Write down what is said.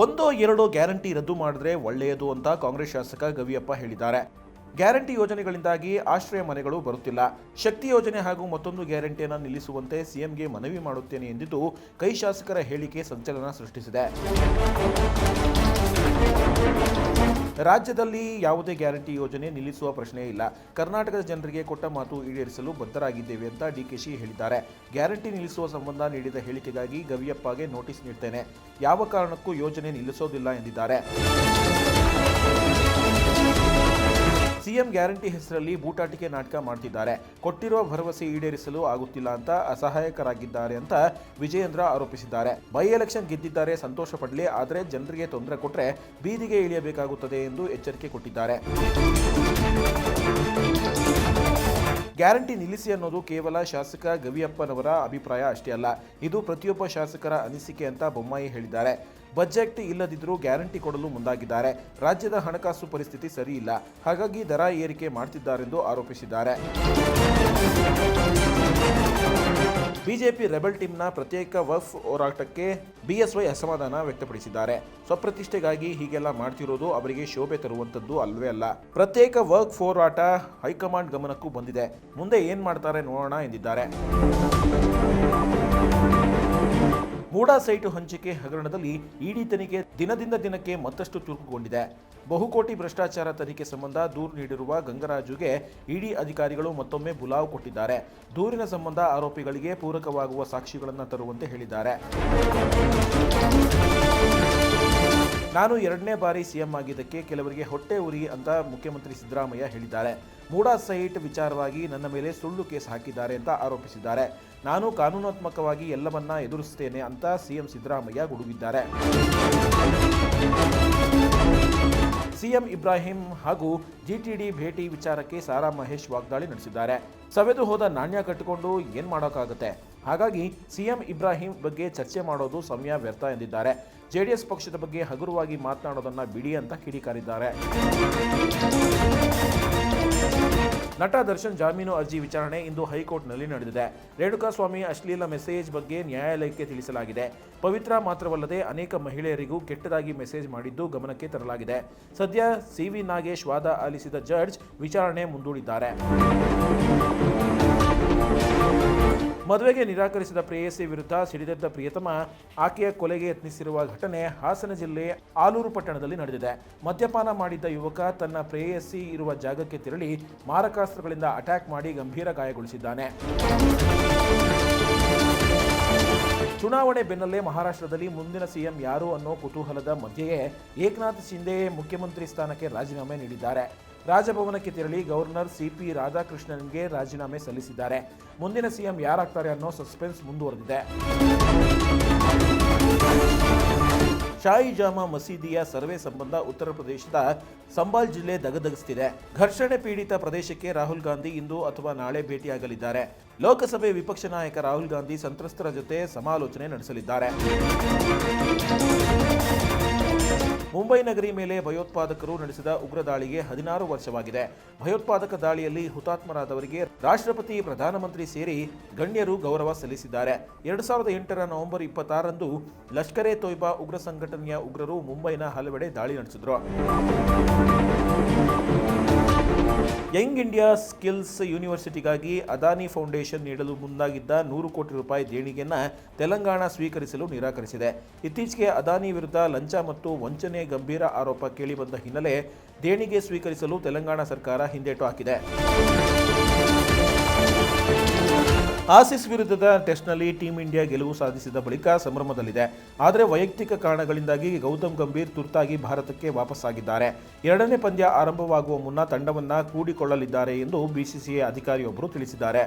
ಒಂದೋ ಎರಡೋ ಗ್ಯಾರಂಟಿ ರದ್ದು ಮಾಡಿದ್ರೆ ಒಳ್ಳೆಯದು ಅಂತ ಕಾಂಗ್ರೆಸ್ ಶಾಸಕ ಗವಿಯಪ್ಪ ಹೇಳಿದ್ದಾರೆ. ಗ್ಯಾರಂಟಿ ಯೋಜನೆಗಳಿಂದಾಗಿ ಆಶ್ರಯ ಮನೆಗಳು ಬರುತ್ತಿಲ್ಲ. ಶಕ್ತಿ ಯೋಜನೆ ಹಾಗೂ ಮತ್ತೊಂದು ಗ್ಯಾರಂಟಿಯನ್ನು ನಿಲ್ಲಿಸುವಂತೆ ಸಿಎಂಗೆ ಮನವಿ ಮಾಡುತ್ತೇನೆ ಎಂದಿದ್ದು ಕೈ ಶಾಸಕರ ಹೇಳಿಕೆ ಸಂಚಲನ ಸೃಷ್ಟಿಸಿದೆ. ರಾಜ್ಯದಲ್ಲಿ ಯಾವುದೇ ಗ್ಯಾರಂಟಿ ಯೋಜನೆ ನಿಲ್ಲಿಸುವ ಪ್ರಶ್ನೆ ಇಲ್ಲ. ಕರ್ನಾಟಕದ ಜನರಿಗೆ ಕೊಟ್ಟ ಮಾತು ಈಡೇರಿಸಲು ಬದ್ಧರಾಗಿದ್ದೇವೆ ಅಂತ ಡಿಕೆಶಿ ಹೇಳಿದ್ದಾರೆ. ಗ್ಯಾರಂಟಿ ನಿಲ್ಲಿಸುವ ಸಂಬಂಧ ನೀಡಿದ ಹೇಳಿಕೆಗಾಗಿ ಗವಿಯಪ್ಪಗೆ ನೋಟಿಸ್ ನೀಡ್ತೇನೆ. ಯಾವ ಕಾರಣಕ್ಕೂ ಯೋಜನೆ ನಿಲ್ಲಿಸೋದಿಲ್ಲ ಎಂದಿದ್ದಾರೆ. ಸಿಎಂ ಗ್ಯಾರಂಟಿ ಹೆಸರಲ್ಲಿ ಬೂಟಾಟಿಕೆ ನಾಟಕ ಮಾಡ್ತಿದ್ದಾರೆ. ಕೊಟ್ಟಿರುವ ಭರವಸೆ ಈಡೇರಿಸಲು ಆಗುತ್ತಿಲ್ಲ ಅಂತ ಅಸಹಾಯಕರಾಗಿದ್ದಾರೆ ಅಂತ ವಿಜಯೇಂದ್ರ ಆರೋಪಿಸಿದ್ದಾರೆ. ಬೈ ಎಲೆಕ್ಷನ್ ಗೆದ್ದಿದ್ದಾರೆ ಸಂತೋಷ ಪಡಲಿ, ಆದರೆ ಜನರಿಗೆ ತೊಂದರೆ ಕೊಟ್ಟರೆ ಬೀದಿಗೆ ಇಳಿಯಬೇಕಾಗುತ್ತದೆ ಎಂದು ಎಚ್ಚರಿಕೆ ಕೊಟ್ಟಿದ್ದಾರೆ. ಗ್ಯಾರಂಟಿ ನಿಲ್ಲಿಸಿ ಅನ್ನೋದು ಕೇವಲ ಶಾಸಕ ಗವಿಯಪ್ಪನವರ ಅಭಿಪ್ರಾಯ ಅಷ್ಟೇ ಅಲ್ಲ, ಇದು ಪ್ರತಿಯೊಬ್ಬ ಶಾಸಕರ ಅನಿಸಿಕೆ ಅಂತ ಬೊಮ್ಮಾಯಿ ಹೇಳಿದ್ದಾರೆ. ಬಜೆಟ್ ಇಲ್ಲದಿದ್ದರೂ ಗ್ಯಾರಂಟಿ ಕೊಡಲು ಮುಂದಾಗಿದ್ದಾರೆ. ರಾಜ್ಯದ ಹಣಕಾಸು ಪರಿಸ್ಥಿತಿ ಸರಿ ಇಲ್ಲ ಹಾಗಾಗಿ ದರ ಏರಿಕೆ ಮಾಡ್ತಿದ್ದಾರೆಂದು ಆರೋಪಿಸಿದ್ದಾರೆ. ಬಿಜೆಪಿ ರೆಬಲ್ ಟೀಮ್ನ ಪ್ರತ್ಯೇಕ ವಫ್ ಹೋರಾಟಕ್ಕೆ ಬಿಎಸ್ವೈ ಅಸಮಾಧಾನ ವ್ಯಕ್ತಪಡಿಸಿದ್ದಾರೆ. ಸ್ವಪ್ರತಿಷ್ಠೆಗಾಗಿ ಹೀಗೆಲ್ಲ ಮಾಡ್ತಿರೋದು ಅವರಿಗೆ ಶೋಭೆ ತರುವಂತದ್ದು ಅಲ್ವೇ ಅಲ್ಲ. ಪ್ರತ್ಯೇಕ ವರ್ಕ್ ಹೋರಾಟ ಹೈಕಮಾಂಡ್ ಗಮನಕ್ಕೂ ಬಂದಿದೆ. ಮುಂದೆ ಏನ್ ಮಾಡ್ತಾರೆ ನೋಡೋಣ ಎಂದಿದ್ದಾರೆ. ಮೂಡಾ ಸೈಟು ಹಂಚಿಕೆ ಹಗರಣದಲ್ಲಿ ಇಡಿ ತನಿಖೆ ದಿನದಿಂದ ದಿನಕ್ಕೆ ಮತ್ತಷ್ಟು ಚುರುಕುಗೊಂಡಿದೆ. ಬಹುಕೋಟಿ ಭ್ರಷ್ಟಾಚಾರ ತನಿಖೆ ಸಂಬಂಧ ದೂರು ನೀಡಿರುವ ಗಂಗರಾಜುಗೆ ಇಡಿ ಅಧಿಕಾರಿಗಳು ಮತ್ತೊಮ್ಮೆ ಬುಲಾವ್ ಕೊಟ್ಟಿದ್ದಾರೆ. ದೂರಿನ ಸಂಬಂಧ ಆರೋಪಿಗಳಿಗೆ ಪೂರಕವಾಗುವ ಸಾಕ್ಷಿಗಳನ್ನು ತರುವಂತೆ ಹೇಳಿದ್ದಾರೆ. ನಾನು ಎರಡನೇ ಬಾರಿ ಸಿಎಂ ಆಗಿದ್ದಕ್ಕೆ ಕೆಲವರಿಗೆ ಹೊಟ್ಟೆ ಉರಿ ಅಂತ ಮುಖ್ಯಮಂತ್ರಿ ಸಿದ್ದರಾಮಯ್ಯ ಹೇಳಿದ್ದಾರೆ. ಮೂಡಾ ಸೈಟ್ ವಿಚಾರವಾಗಿ ನನ್ನ ಮೇಲೆ ಸುಳ್ಳು ಕೇಸ್ ಹಾಕಿದ್ದಾರೆ ಅಂತ ಆರೋಪಿಸಿದ್ದಾರೆ. ನಾನು ಕಾನೂನಾತ್ಮಕವಾಗಿ ಎಲ್ಲವನ್ನ ಎದುರಿಸುತ್ತೇನೆ ಅಂತ ಸಿಎಂ ಸಿದ್ದರಾಮಯ್ಯ ಗುಡುಗಿದ್ದಾರೆ. ಸಿಎಂ ಇಬ್ರಾಹಿಂ ಹಾಗೂ ಜಿಟಿಡಿ ಭೇಟಿ ವಿಚಾರಕ್ಕೆ ಸಾರಾ ಮಹೇಶ್ ವಾಗ್ದಾಳಿ ನಡೆಸಿದ್ದಾರೆ. ಸವೆದು ಹೋದ ನಾಣ್ಯ ಕಟ್ಟಿಕೊಂಡು ಏನ್ ಮಾಡೋಕ್ಕಾಗುತ್ತೆ? ಹಾಗಾಗಿ ಸಿಎಂ ಇಬ್ರಾಹಿಂ ಬಗ್ಗೆ ಚರ್ಚೆ ಮಾಡೋದು ಸಮಯ ವ್ಯರ್ಥ ಎಂದಿದ್ದಾರೆ. ಜೆಡಿಎಸ್ ಪಕ್ಷದ ಬಗ್ಗೆ ಹಗುರವಾಗಿ ಮಾತನಾಡೋದನ್ನ ಬಿಡಿ ಅಂತ ಕಿಡಿಕಾರಿದ್ದಾರೆ. ನಟ ದರ್ಶನ್ ಜಾಮೀನು ಅರ್ಜಿ ವಿಚಾರಣೆ ಇಂದು ಹೈಕೋರ್ಟ್ನಲ್ಲಿ ನಡೆದಿದೆ. ರೇಣುಕಾಸ್ವಾಮಿ ಅಶ್ಲೀಲ ಮೆಸೇಜ್ ಬಗ್ಗೆ ನ್ಯಾಯಾಲಯಕ್ಕೆ ತಿಳಿಸಲಾಗಿದೆ. ಪವಿತ್ರ ಮಾತ್ರವಲ್ಲದೆ ಅನೇಕ ಮಹಿಳೆಯರಿಗೂ ಕೆಟ್ಟದಾಗಿ ಮೆಸೇಜ್ ಮಾಡಿದ್ದು ಗಮನಕ್ಕೆ ತರಲಾಗಿದೆ. ಸದ್ಯ ಸಿ ವಿ ನಾಗೇಶ್ ವಾದ ಆಲಿಸಿದ ಜಡ್ಜ್ ವಿಚಾರಣೆ ಮುಂದೂಡಿದ್ದಾರೆ. ಮದುವೆಗೆ ನಿರಾಕರಿಸಿದ ಪ್ರೇಯಸಿ ವಿರುದ್ಧ ಸಿಡಿದೆದ್ದ ಪ್ರಿಯತಮ, ಆಕೆಯ ಕೊಲೆಗೆ ಯತ್ನಿಸಿರುವ ಘಟನೆ ಹಾಸನ ಜಿಲ್ಲೆ ಆಲೂರು ಪಟ್ಟಣದಲ್ಲಿ ನಡೆದಿದೆ. ಮದ್ಯಪಾನ ಮಾಡಿದ್ದ ಯುವಕ ತನ್ನ ಪ್ರೇಯಸಿ ಇರುವ ಜಾಗಕ್ಕೆ ತೆರಳಿ ಮಾರಕಾಸ್ತ್ರಗಳಿಂದ ಅಟ್ಯಾಕ್ ಮಾಡಿ ಗಂಭೀರ ಗಾಯಗೊಳಿಸಿದ್ದಾನೆ. ಚುನಾವಣೆ ಬೆನ್ನಲ್ಲೇ ಮಹಾರಾಷ್ಟ್ರದಲ್ಲಿ ಮುಂದಿನ ಸಿಎಂ ಯಾರು ಅನ್ನೋ ಕುತೂಹಲದ ಮಧ್ಯೆಯೇ ಏಕನಾಥ್ ಶಿಂದೆ ಮುಖ್ಯಮಂತ್ರಿ ಸ್ಥಾನಕ್ಕೆ ರಾಜೀನಾಮೆ ನೀಡಿದ್ದಾರೆ. ರಾಜಭವನಕ್ಕೆ ತೆರಳಿ ಗವರ್ನರ್ ಸಿಪಿ ರಾಧಾಕೃಷ್ಣನ್ಗೆ ರಾಜೀನಾಮೆ ಸಲ್ಲಿಸಿದ್ದಾರೆ. ಮುಂದಿನ ಸಿಎಂ ಯಾರಾಗ್ತಾರೆ ಅನ್ನೋ ಸಸ್ಪೆನ್ಸ್ ಮುಂದುವರೆದಿದೆ. ಶಾಯಿ ಜಾಮಾ ಮಸೀದಿಯ ಸರ್ವೆ ಸಂಬಂಧ ಉತ್ತರ ಪ್ರದೇಶದ ಸಂಬಾಲ್ ಜಿಲ್ಲೆ ದಗದಗಿಸ್ತಿದೆ ಘರ್ಷಣೆ ಪೀಡಿತ ಪ್ರದೇಶಕ್ಕೆ ರಾಹುಲ್ ಗಾಂಧಿ ಇಂದು ಅಥವಾ ನಾಳೆ ಭೇಟಿಯಾಗಲಿದ್ದಾರೆ. ಲೋಕಸಭೆ ವಿಪಕ್ಷ ನಾಯಕ ರಾಹುಲ್ ಗಾಂಧಿ ಸಂತ್ರಸ್ತರ ಜೊತೆ ಸಮಾಲೋಚನೆ ನಡೆಸಲಿದ್ದಾರೆ. ಮುಂಬೈ ನಗರಿ ಮೇಲೆ ಭಯೋತ್ಪಾದಕರು ನಡೆಸಿದ ಉಗ್ರ ದಾಳಿಗೆ ಹದಿನಾರು ವರ್ಷವಾಗಿದೆ. ಭಯೋತ್ಪಾದಕ ದಾಳಿಯಲ್ಲಿ ಹುತಾತ್ಮರಾದವರಿಗೆ ರಾಷ್ಟ್ರಪತಿ, ಪ್ರಧಾನಮಂತ್ರಿ ಸೇರಿ ಗಣ್ಯರು ಗೌರವ ಸಲ್ಲಿಸಿದ್ದಾರೆ. ಎರಡು ಸಾವಿರದ ಎಂಟರ ನವೆಂಬರ್ ಇಪ್ಪತ್ತಾರರಂದು ಲಷ್ಕರೆ ತೊಯ್ಬಾ ಉಗ್ರ ಸಂಘಟನೆಯ ಉಗ್ರರು ಮುಂಬೈನ ಹಲವೆಡೆ ದಾಳಿ ನಡೆಸಿದ್ರು. ಯಂಗ್ ಇಂಡಿಯಾ ಸ್ಕಿಲ್ಸ್ ಯೂನಿವರ್ಸಿಟಿಗಾಗಿ ಅದಾನಿ ಫೌಂಡೇಶನ್ ನೀಡಲು ಮುಂದಾಗಿದ್ದ ನೂರು ಕೋಟಿ ರೂಪಾಯಿ ದೇಣಿಗೆಯನ್ನು ತೆಲಂಗಾಣ ಸ್ವೀಕರಿಸಲು ನಿರಾಕರಿಸಿದೆ. ಇತ್ತೀಚೆಗೆ ಅದಾನಿ ವಿರುದ್ಧ ಲಂಚ ಮತ್ತು ವಂಚನೆ ಗಂಭೀರ ಆರೋಪ ಕೇಳಿಬಂದ ಹಿನ್ನೆಲೆ ದೇಣಿಗೆ ಸ್ವೀಕರಿಸಲು ತೆಲಂಗಾಣ ಸರ್ಕಾರ ಹಿಂದೇಟು ಹಾಕಿದೆ. ಆಸಿಸ್ ವಿರುದ್ಧದ ಟೆಸ್ಟ್ನಲ್ಲಿ ಟೀಂ ಇಂಡಿಯಾ ಗೆಲುವು ಸಾಧಿಸಿದ ಬಳಿಕ ಸಂಭ್ರಮದಲ್ಲಿದೆ. ಆದರೆ ವೈಯಕ್ತಿಕ ಕಾರಣಗಳಿಂದಾಗಿ ಗೌತಮ್ ಗಂಭೀರ್ ತುರ್ತಾಗಿ ಭಾರತಕ್ಕೆ ವಾಪಸ್ಸಾಗಿದ್ದಾರೆ. ಎರಡನೇ ಪಂದ್ಯ ಆರಂಭವಾಗುವ ಮುನ್ನ ತಂಡವನ್ನು ಕೂಡಿಕೊಳ್ಳಲಿದ್ದಾರೆ ಎಂದು ಬಿಸಿಸಿಐ ಅಧಿಕಾರಿಯೊಬ್ಬರು ತಿಳಿಸಿದ್ದಾರೆ.